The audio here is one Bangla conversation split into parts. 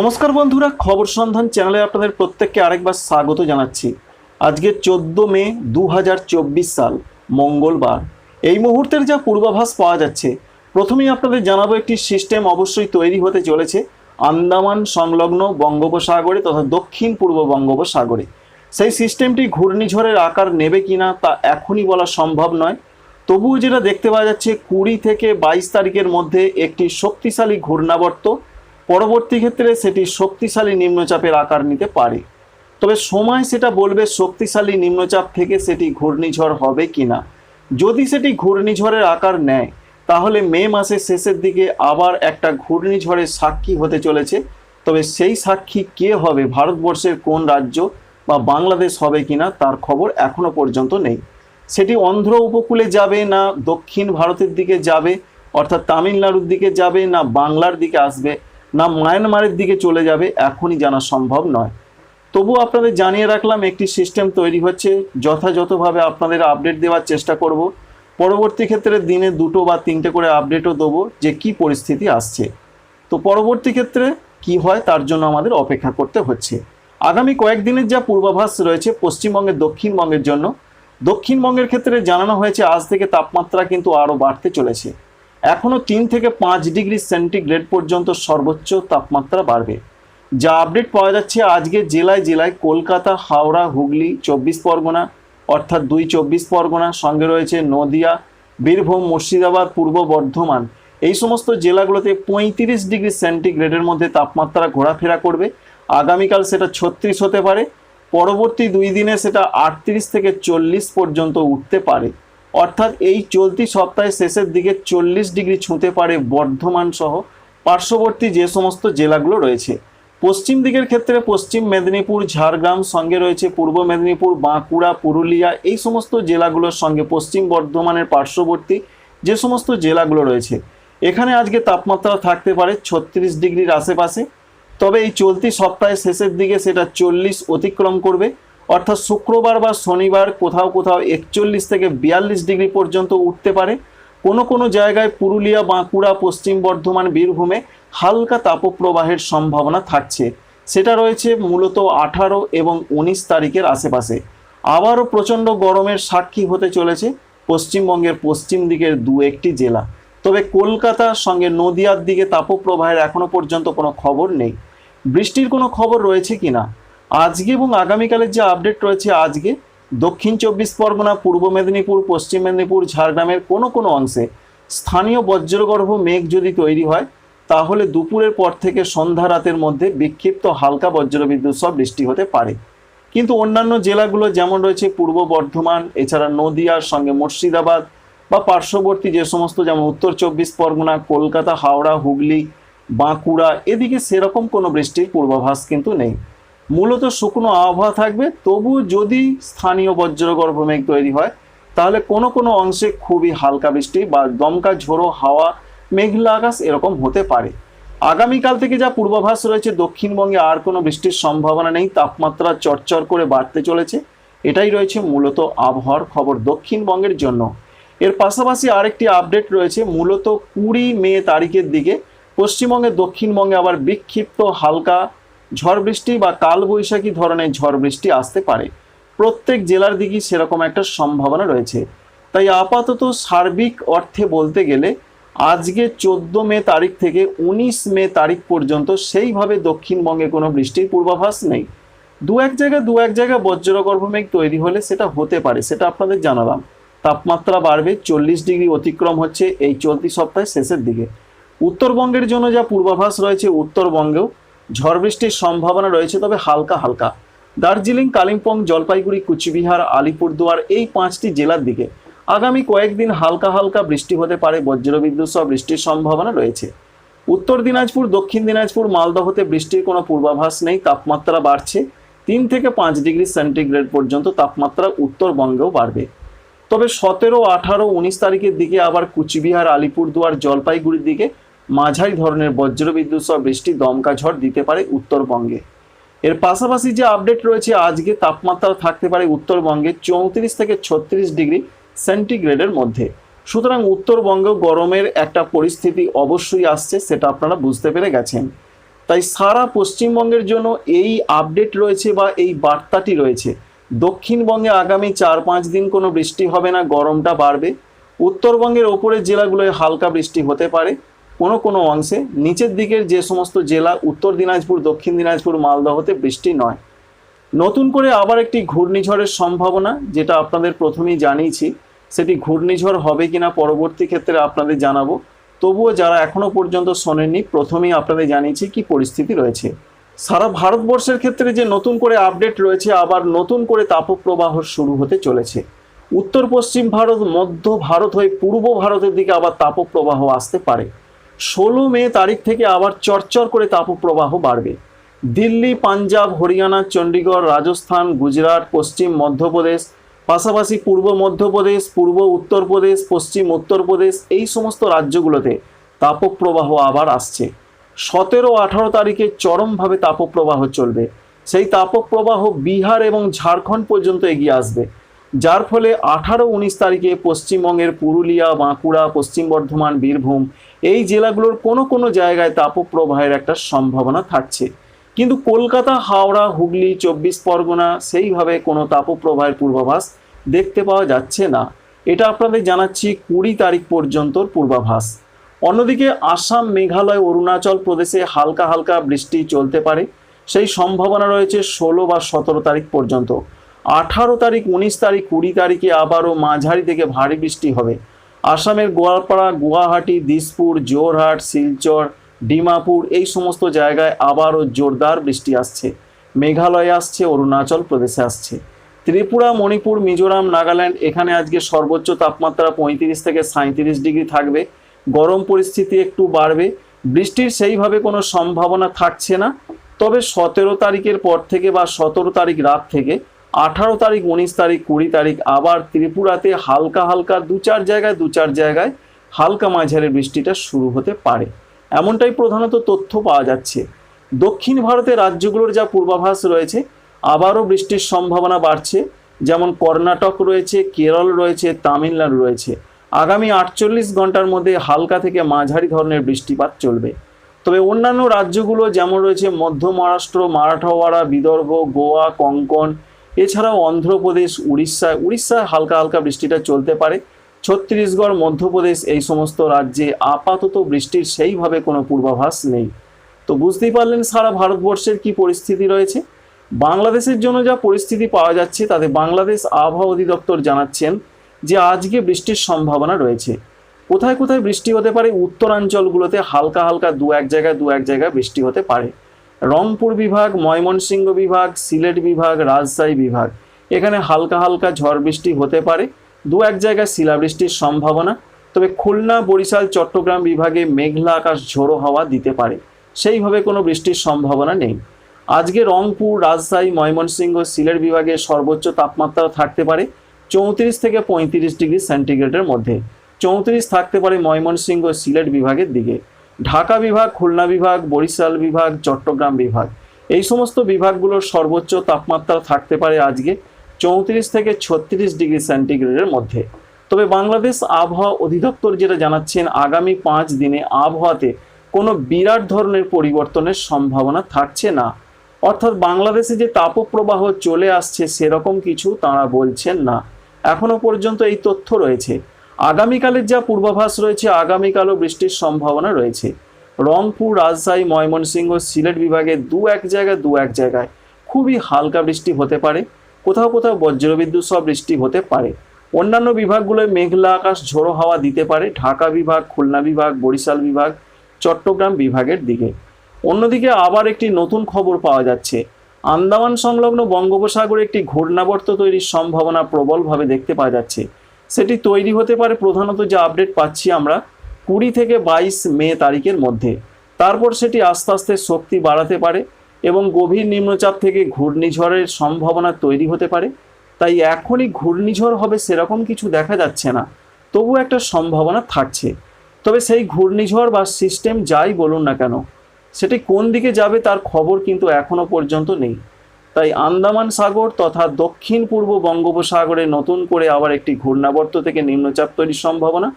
নমস্কার বন্ধুরা, খবর সন্ধান চ্যানেলে আপনাদের প্রত্যেককে আরেকবার স্বাগত জানাচ্ছি। আজকে চোদ্দ মে দু হাজার চব্বিশ সাল, মঙ্গলবার। এই মুহূর্তের যা পূর্বাভাস পাওয়া যাচ্ছে, প্রথমেই আপনাদের জানাব একটি সিস্টেম অবশ্যই তৈরি হতে চলেছে, আন্দামান সংলগ্ন বঙ্গোপসাগরে তথা দক্ষিণ পূর্ব বঙ্গোপসাগরে। সেই সিস্টেমটি ঘূর্ণিঝড়ের আকার নেবে কিনা তা এখনই বলা সম্ভব নয়। তবুও যেটা দেখতে পাওয়া যাচ্ছে, কুড়ি থেকে বাইশ তারিখের মধ্যে একটি শক্তিশালী ঘূর্ণাবর্ত পরবর্তী ক্ষেত্রে সেটি শক্তিশালী নিম্নচাপের আকার নিতে পারে। তবে সময় সেটা বলবে শক্তিশালী নিম্নচাপ থেকে সেটি ঘূর্ণিঝড় হবে কিনা। যদি সেটি ঘূর্ণিঝড়ের আকার নেয়, তাহলে মে মাসের শেষের দিকে আবার একটা ঘূর্ণিঝড়ের সাক্ষী হতে চলেছে। তবে সেই সাক্ষী কে হবে, ভারতবর্ষের কোন রাজ্য বা বাংলাদেশ হবে কিনা, তার খবর এখনও পর্যন্ত নেই। সেটি অন্ধ্র উপকূলে যাবে না, দক্ষিণ ভারতের দিকে যাবে, অর্থাৎ তামিলনাড়ুর দিকে যাবে না, বাংলার দিকে আসবে না মায়ানমারের দিকে চলে যাবে এখনই জানা সম্ভব নয়। তবু আপনাদের জানিয়ে রাখলাম, একটি সিস্টেম তৈরি হচ্ছে, যথাযথভাবে আপনাদের আপডেট দেওয়ার চেষ্টা করব। পরবর্তী ক্ষেত্রে দিনে দুটো বা তিনটে করে আপডেটও দেবো যে কি পরিস্থিতি আসছে। তো পরবর্তী ক্ষেত্রে কি হয় তার জন্য আমাদের অপেক্ষা করতে হচ্ছে। আগামী কয়েকদিনের যা পূর্বাভাস রয়েছে পশ্চিমবঙ্গের, দক্ষিণবঙ্গের জন্য, দক্ষিণবঙ্গের ক্ষেত্রে জানানো হয়েছে আজ থেকে তাপমাত্রা কিন্তু আরও বাড়তে চলেছে। এখনও তিন থেকে পাঁচ ডিগ্রি সেন্টিগ্রেড পর্যন্ত সর্বোচ্চ তাপমাত্রা বাড়বে। যা আপডেট পাওয়া যাচ্ছে আজকে জেলায় জেলায় কলকাতা, হাওড়া, হুগলি, চব্বিশ পরগনা, অর্থাৎ দুই চব্বিশ পরগনা, সঙ্গে রয়েছে নদিয়া, বীরভূম, মুর্শিদাবাদ, পূর্ব বর্ধমান। এই সমস্ত জেলাগুলোতে পঁয়ত্রিশ ডিগ্রি সেন্টিগ্রেডের মধ্যে তাপমাত্রা ঘোরাফেরা করবে। আগামীকাল সেটা ছত্রিশ হতে পারে। পরবর্তী দুই দিনে সেটা আটত্রিশ থেকে চল্লিশ পর্যন্ত উঠতে পারে। অর্থাৎ এই চলতি সপ্তাহের শেষের দিকে চল্লিশ ডিগ্রি ছুঁতে পারে বর্ধমান সহ পার্শ্ববর্তী যে সমস্ত জেলাগুলো রয়েছে। পশ্চিম দিকের ক্ষেত্রে পশ্চিম মেদিনীপুর, ঝাড়গ্রাম, সঙ্গে রয়েছে পূর্ব মেদিনীপুর, বাঁকুড়া, পুরুলিয়া, এই সমস্ত জেলাগুলোর সঙ্গে পশ্চিম বর্ধমানের পার্শ্ববর্তী যে সমস্ত জেলাগুলো রয়েছে। এখানে আজকে তাপমাত্রা থাকতে পারে ছত্রিশ ডিগ্রির আশেপাশে। তবে এই চলতি সপ্তাহের শেষের দিকে সেটা চল্লিশ অতিক্রম করবে। অর্থাৎ শুক্রবার বা শনিবার কোথাও কোথাও একচল্লিশ থেকে বিয়াল্লিশ ডিগ্রি পর্যন্ত উঠতে পারে। কোনো কোনো জায়গায় পুরুলিয়া, বাঁকুড়া, পশ্চিম বর্ধমান, বীরভূমে হালকা তাপপ্রবাহের সম্ভাবনা থাকছে। সেটা রয়েছে মূলত আঠারো এবং উনিশ তারিখের আশেপাশে। আবারও প্রচণ্ড গরমের সাক্ষী হতে চলেছে পশ্চিমবঙ্গের পশ্চিম দিকের দু একটি জেলা। তবে কলকাতা সঙ্গে নদিয়ার দিকে তাপপ্রবাহের এখনও পর্যন্ত কোনো খবর নেই। বৃষ্টির কোনো খবর রয়েছে কিনা? আজকে এবং আগামীকালের যে আপডেট রয়েছে আজকে, দক্ষিণ চব্বিশ পরগনা, পূর্ব মেদিনীপুর, পশ্চিম মেদিনীপুর, ঝাড়গ্রামের কোনো কোনো অংশে স্থানীয় বজ্রগর্ভ মেঘ যদি তৈরি হয়, তাহলে দুপুরের পর থেকে সন্ধ্যা রাতের মধ্যে বিক্ষিপ্ত হালকা বজ্রবিদ্যুৎ সহ বৃষ্টি হতে পারে। কিন্তু অন্যান্য জেলাগুলো যেমন রয়েছে পূর্ব বর্ধমান, এছাড়া নদিয়ার সঙ্গে মুর্শিদাবাদ বা পার্শ্ববর্তী যে সমস্ত যেমন উত্তর চব্বিশ পরগনা, কলকাতা, হাওড়া, হুগলি, বাঁকুড়া, এদিকে সেরকম কোনো বৃষ্টির পূর্বাভাস কিন্তু নেই। মূলত শুকনো আবহাওয়া থাকবে, তবু যদি স্থানীয় বজ্রগর্ভ মেঘ তৈরি হয়, তাহলে কোনো কোনো অংশে খুবই হালকা বৃষ্টি বা দমকা ঝোড়ো হাওয়া, মেঘলা আকাশ এরকম হতে পারে। আগামীকাল থেকে যা পূর্বাভাস রয়েছে, দক্ষিণবঙ্গে আর কোনো বৃষ্টির সম্ভাবনা নেই, তাপমাত্রা চরচর করে বাড়তে চলেছে। এটাই রয়েছে মূলত আবহাওয়ার খবর দক্ষিণবঙ্গের জন্য। এর পাশাপাশি আরেকটি আপডেট রয়েছে, মূলত কুড়ি মে তারিখের দিকে পশ্চিমবঙ্গের দক্ষিণবঙ্গে আবার বিক্ষিপ্ত হালকা ঝড় বৃষ্টি বা কালবৈশাখী ধরনের ঝড় বৃষ্টি আসতে পারে। প্রত্যেক জেলার দিকেই সেরকম একটা সম্ভাবনা রয়েছে। তাই আপাতত সার্বিক অর্থে বলতে গেলে, আজকে চোদ্দ মে তারিখ থেকে উনিশ মে তারিখ পর্যন্ত সেইভাবে দক্ষিণবঙ্গে কোনো বৃষ্টির পূর্বাভাস নেই। দু এক জায়গায় দু এক জায়গায় বজ্রগর্ভ মেঘ তৈরি হলে সেটা হতে পারে, সেটা আপনাদের জানালাম। তাপমাত্রা বাড়বে, চল্লিশ ডিগ্রি অতিক্রম হচ্ছে এই চলতি সপ্তাহের শেষের দিকে। উত্তরবঙ্গের জন্য যা পূর্বাভাস রয়েছে উত্তরবঙ্গেও ঝড় বৃষ্টির সম্ভাবনা রয়েছে, তবে হালকা হালকা। দার্জিলিং, কালিম্পং, জলপাইগুড়ি, কুচবিহার, আলিপুরদুয়ার এই পাঁচটি জেলার দিকে আগামী কয়েকদিন হালকা হালকা বৃষ্টি হতে পারে, বজ্রবিদ্যুৎ সহ বৃষ্টির সম্ভাবনা রয়েছে। উত্তর দিনাজপুর, দক্ষিণ দিনাজপুর, মালদহতে বৃষ্টির কোনো পূর্বাভাস নেই, তাপমাত্রা বাড়ছে। তিন থেকে পাঁচ ডিগ্রি সেন্টিগ্রেড পর্যন্ত তাপমাত্রা উত্তরবঙ্গেও বাড়বে। তবে সতেরো, আঠারো, উনিশ তারিখের দিকে আবার কুচবিহার, আলিপুরদুয়ার, জলপাইগুড়ির দিকে মাঝারি ধরনের বজ্রবিদ্যুৎ সহ বৃষ্টি, দমকা ঝড় দিতে পারে উত্তরবঙ্গে। এর পাশাপাশি যে আপডেট রয়েছে, আজকে তাপমাত্রা থাকতে পারে উত্তরবঙ্গে চৌত্রিশ থেকে ছত্রিশ ডিগ্রি সেন্টিগ্রেডের মধ্যে। সুতরাং উত্তরবঙ্গ গরমের একটা পরিস্থিতি অবশ্যই আসছে, সেটা আপনারা বুঝতে পেরে গেছেন। তাই সারা পশ্চিমবঙ্গের জন্য এই আপডেট রয়েছে বা এই বার্তাটি রয়েছে, দক্ষিণবঙ্গে আগামী চার পাঁচ দিন কোনো বৃষ্টি হবে না, গরমটা বাড়বে। উত্তরবঙ্গের ওপরের জেলাগুলোয় হালকা বৃষ্টি হতে পারে। কোনো কোনো অংশে নিচের দিকের যে সমস্ত জেলা, উত্তর দিনাজপুর, দক্ষিণ দিনাজপুর মালদহতে বৃষ্টি নয়। নতুন করে আবার একটি ঘূর্ণিঝড়ের সম্ভাবনা, যেটা আপনাদের প্রথমেই জানিয়েছি, সেটি ঘূর্ণিঝড় হবে কিনা পরবর্তী ক্ষেত্রে আপনাদের জানাব। তবুও যারা এখনও পর্যন্ত শোনেননি, প্রথমেই আপনাদের জানিয়েছি কি পরিস্থিতি রয়েছে। সারা ভারতবর্ষের ক্ষেত্রে যে নতুন করে আপডেট রয়েছে, আবার নতুন করে তাপপ্রবাহ শুরু হতে চলেছে। উত্তর পশ্চিম ভারত, মধ্য ভারত হয়ে পূর্ব ভারতের দিকে আবার তাপপ্রবাহ আসতে পারে। ষোলো মে তারিখ থেকে আবার চরচর করে তাপপ্রবাহ বাড়বে। দিল্লি, পাঞ্জাব, হরিয়ানা, চণ্ডীগড়, রাজস্থান, গুজরাট, পশ্চিম মধ্যপ্রদেশ, পাশাপাশি পূর্ব মধ্যপ্রদেশ, পূর্ব উত্তরপ্রদেশ, পশ্চিম উত্তরপ্রদেশ এই সমস্ত রাজ্যগুলোতে তাপপ্রবাহ আবার আসছে। সতেরো আঠারো তারিখে চরমভাবে তাপপ্রবাহ চলবে। সেই তাপপ্রবাহ বিহার এবং ঝাড়খণ্ড পর্যন্ত এগিয়ে আসবে। যার ফলে আঠারো উনিশ তারিখে পশ্চিমবঙ্গের পুরুলিয়া, বাঁকুড়া, পশ্চিম বর্ধমান, বীরভূম এই জেলাগুলোর কোনো কোনো জায়গায় তাপপ্রবাহের একটা সম্ভাবনা থাকছে। কিন্তু কলকাতা, হাওড়া, হুগলি, চব্বিশ পরগনা সেইভাবে কোনো তাপপ্রবাহের পূর্বাভাস দেখতে পাওয়া যাচ্ছে না। এটা আপনাদের জানাচ্ছি কুড়ি তারিখ পর্যন্তর পূর্বাভাস। অন্যদিকে আসাম, মেঘালয়, অরুণাচল প্রদেশে হালকা হালকা বৃষ্টি চলতে পারে। সেই সম্ভাবনা রয়েছে ষোলো বা সতেরো তারিখ পর্যন্ত। আঠারো তারিখ, উনিশ তারিখ, কুড়ি তারিখে আবারও মাঝারি থেকে ভারী বৃষ্টি হবে। আসামের গোয়ালপাড়া, গুয়াহাটি, দিসপুর জোরহাট শিলচর, ডিমাপুর এই সমস্ত জায়গায় আবারও জোরদার বৃষ্টি আসছে। মেঘালয় আসছে, অরুণাচল প্রদেশে আসছে। ত্রিপুরা, মণিপুর, মিজোরাম, নাগাল্যান্ড এখানে আজকে সর্বোচ্চ তাপমাত্রা পঁয়ত্রিশ থেকে সাঁত্রিশ ডিগ্রি থাকবে। গরম পরিস্থিতি একটু বাড়বে। বৃষ্টির সেইভাবে কোনো সম্ভাবনা থাকছে না। তবে সতেরো তারিখের পর থেকে বা সতেরো তারিখ রাত থেকে আঠারো তারিখ, উনিশ তারিখ, কুড়ি তারিখ, আবার ত্রিপুরাতে হালকা হালকা দু চার জায়গায়, দু চার জায়গায় হালকা মাঝারি বৃষ্টিটা শুরু হতে পারে। এমনটাই প্রধানত তথ্য পাওয়া যাচ্ছে। দক্ষিণ ভারতের রাজ্যগুলোর যা পূর্বাভাস রয়েছে, আবারও বৃষ্টির সম্ভাবনা বাড়ছে। যেমন কর্ণাটক রয়েছে, কেরল রয়েছে, তামিলনাড়ু রয়েছে। আগামী আটচল্লিশ ঘণ্টার মধ্যে হালকা থেকে মাঝারি ধরনের বৃষ্টিপাত চলবে। তবে অন্যান্য রাজ্যগুলো যেমন রয়েছে, মধ্য মহারাষ্ট্র, মারাঠাওয়াড়া, বিদর্ভ, গোয়া, কঙ্কন এছাড়াও অন্ধ্রপ্রদেশ উড়িষ্যায় উড়িষ্যায় হালকা হালকা বৃষ্টিটা চলতে পারে। ছত্তিশগড়, মধ্যপ্রদেশ এই সমস্ত রাজ্যে আপাতত বৃষ্টির সেইভাবে কোনো পূর্বাভাস নেই। তো বুঝতেই পারলেন সারা ভারতবর্ষের কি পরিস্থিতি রয়েছে? বাংলাদেশের জন্য যা পরিস্থিতি পাওয়া যাচ্ছে, তাতে বাংলাদেশ আবহাওয়া অধিদপ্তর জানাচ্ছেন যে আজকে বৃষ্টির সম্ভাবনা রয়েছে। কোথায় কোথায় বৃষ্টি হতে পারে? উত্তরাঞ্চলগুলোতে হালকা হালকা দু এক জায়গায় দু এক জায়গায় বৃষ্টি হতে পারে। রংপুর বিভাগ, ময়মনসিংহ বিভাগ, সিলেট বিভাগ, রাজশাহী বিভাগ। এখানে হালকা হালকা ঝড় বৃষ্টি হতে পারে। দু এক জায়গায় শিলাবৃষ্টির সম্ভাবনা। তবে খুলনা, বরিশাল, চট্টগ্রাম বিভাগে মেঘলা আকাশ ঝোড়ো হাওয়া দিতে পারে। সেইভাবে কোনো বৃষ্টির সম্ভাবনা নেই। আজকে রংপুর, রাজশাহী, ময়মনসিংহ, সিলেট বিভাগে সর্বোচ্চ তাপমাত্রা থাকতে পারে চৌত্রিশ থেকে পঁয়ত্রিশ ডিগ্রি সেন্টিগ্রেডের মধ্যে। চৌত্রিশ থাকতে পারে ময়মনসিংহ, সিলেট বিভাগের দিকে। ঢাকা বিভাগ, খুলনা বিভাগ, বরিশাল বিভাগ, চট্টগ্রাম বিভাগ। এই সমস্ত বিভাগগুলোর সর্বোচ্চ তাপমাত্রা থাকতে পারে আজকে চৌত্রিশ থেকে ছত্রিশ ডিগ্রি সেন্টিগ্রেডের মধ্যে। তবে বাংলাদেশ আবহাওয়া অধিদপ্তর যেটা জানাচ্ছেন, আগামী পাঁচ দিনে আবহাওয়াতে কোনো বিরাট ধরনের পরিবর্তনের সম্ভাবনা থাকছে না। অর্থাৎ বাংলাদেশে যে তাপপ্রবাহ চলে আসছে সেরকম কিছু তাঁরা বলছেন না। এখনও পর্যন্ত এই তথ্য রয়েছে। আগামীকালের যা পূর্বাভাস রয়েছে, আগামীকালও বৃষ্টির সম্ভাবনা রয়েছে। রংপুর, রাজশাহী, ময়মনসিংহ, সিলেট বিভাগে দু এক জায়গায়, দু এক জায়গায় খুবই হালকা বৃষ্টি হতে পারে। কোথাও কোথাও বজ্রবিদ্যুৎ সহ বৃষ্টি হতে পারে। অন্যান্য বিভাগগুলোয় মেঘলা আকাশ, ঝোড়ো হাওয়া দিতে পারে। ঢাকা বিভাগ, খুলনা বিভাগ, বরিশাল বিভাগ, চট্টগ্রাম বিভাগের দিকে। অন্যদিকে আবার একটি নতুন খবর পাওয়া যাচ্ছে। আন্দামান সংলগ্ন বঙ্গোপসাগরে একটি ঘূর্ণাবর্ত তৈরির সম্ভাবনা প্রবলভাবে দেখতে পাওয়া যাচ্ছে। সেটি তৈরি হতে পারে। প্রধানত যে আপডেট পাচ্ছি আমরা কুড়ি থেকে বাইশ মে তারিখের মধ্যে। তারপর সেটি আস্তে আস্তে শক্তি বাড়াতে পারে এবং গভীর নিম্নচাপ থেকে ঘূর্ণিঝড়ের সম্ভাবনা তৈরি হতে পারে। তাই এখনই ঘূর্ণিঝড় হবে সেরকম কিছু দেখা যাচ্ছে না। তবু একটা সম্ভাবনা থাকছে। তবে সেই ঘূর্ণিঝড় বা সিস্টেম যাই বলুন না কেন, সেটি কোন দিকে যাবে তার খবর কিন্তু এখনও পর্যন্ত নেই। তাই আন্দামান সাগর তথা দক্ষিণ পূর্ব বঙ্গোপসাগরে নতুন করে আবার একটি ঘূর্ণাবর্ত থেকে নিম্নচাপ তৈরির সম্ভাবনা।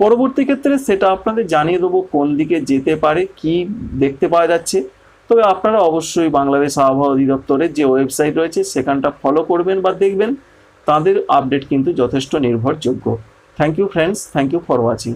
পরবর্তী ক্ষেত্রে সেটা আপনাদের জানিয়ে দেবো কোন দিকে যেতে পারে, কি দেখতে পাওয়া যাচ্ছে। তবে আপনারা অবশ্যই বাংলাদেশ আবহাওয়া অধিদপ্তরের যে ওয়েবসাইট রয়েছে সেখানটা ফলো করবেন বা দেখবেন। তাদের আপডেট কিন্তু যথেষ্ট নির্ভরযোগ্য। Thank you friends thank you for watching